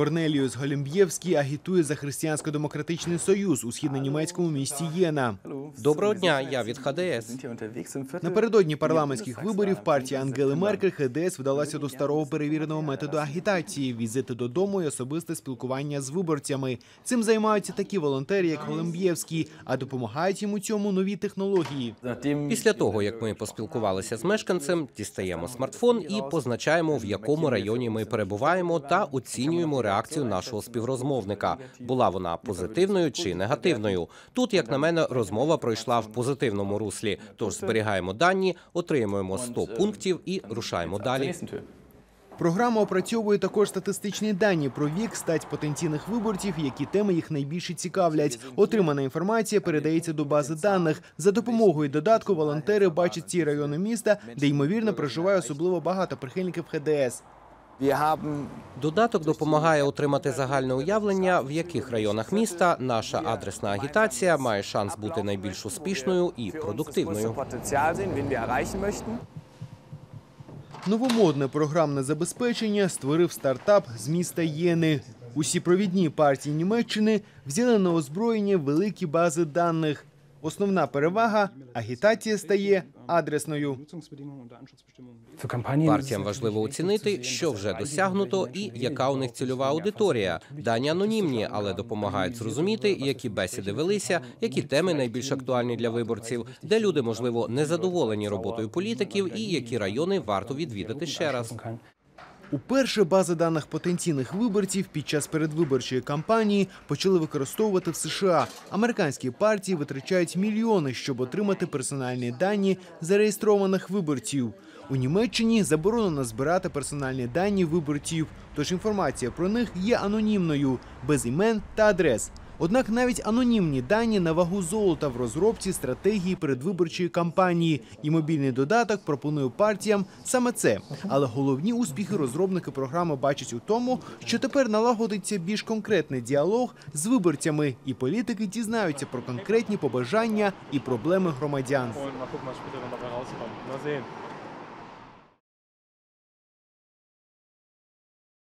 Корнеліус Голімб'євський агітує за християнсько-демократичний союз у східно-німецькому місті Єна. Доброго дня, я від ХДС. Напередодні парламентських виборів партія Ангели Меркель ХДС вдалася до старого перевіреного методу агітації: візити додому і особисте спілкування з виборцями. Цим займаються такі волонтери, як Голимб'євський, а допомагають йому цьому нові технології. Після того, як ми поспілкувалися з мешканцем, дістаємо смартфон і позначаємо, в якому районі ми перебуваємо, та оцінюємо реакцію нашого співрозмовника. Була вона позитивною чи негативною. Тут, як на мене, розмова пройшла в позитивному руслі. Тож зберігаємо дані, отримуємо 100 пунктів і рушаємо далі. Програма опрацьовує також статистичні дані про вік, стать потенційних виборців, які теми їх найбільше цікавлять. Отримана інформація передається до бази даних. За допомогою додатку волонтери бачать ті райони міста, де ймовірно проживає особливо багато прихильників ХДС. Додаток допомагає отримати загальне уявлення, в яких районах міста наша адресна агітація має шанс бути найбільш успішною і продуктивною. Новомодне програмне забезпечення створив стартап з міста Єни. Усі провідні партії Німеччини взяли на озброєння великі бази даних. Основна перевага агітація стає адресною. Партіям важливо оцінити, що вже досягнуто, і яка у них цільова аудиторія. Дані анонімні, але допомагають зрозуміти, які бесіди велися, які теми найбільш актуальні для виборців, де люди можливо незадоволені роботою політиків, і які райони варто відвідати ще раз. Уперше бази даних потенційних виборців під час передвиборчої кампанії почали використовувати в США. Американські партії витрачають мільйони, щоб отримати персональні дані зареєстрованих виборців. У Німеччині заборонено збирати персональні дані виборців, тож інформація про них є анонімною, без імен та адрес. Однак навіть анонімні дані на вагу золота в розробці стратегії передвиборчої кампанії, і мобільний додаток пропонує партіям саме це. Але головні успіхи розробники програми бачать у тому, що тепер налагодиться більш конкретний діалог з виборцями, і політики дізнаються про конкретні побажання і проблеми громадян.